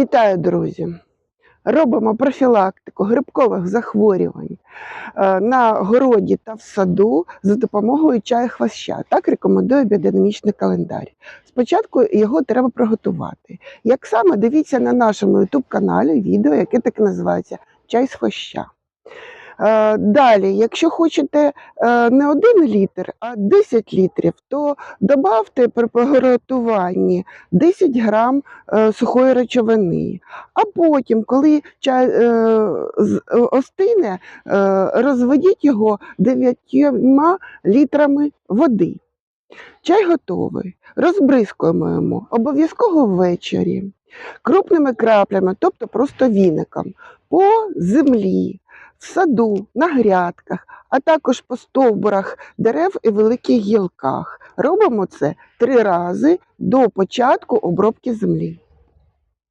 Вітаю, друзі! Робимо профілактику грибкових захворювань е, на городі та в саду за допомогою чаю хвоща. Так рекомендує біодинамічний календар. Спочатку його треба приготувати. Як саме дивіться на нашому youtube каналі відео, яке так і називається Чай з хвоща. Е, Далі, якщо хочете е, не один літр, а 10 літрів, то додавте при приготуванні 10 грам е, сухої речовини. А потім, коли чай остине, розведіть його 9 літрами води. Чай готовий. Розбризкуємо обов'язково ввечері, крупними краплями, тобто просто віником, по землі, в саду, на грядках, а також по стовбурах дерев і великих гілках. Робимо це три рази до початку обробки землі.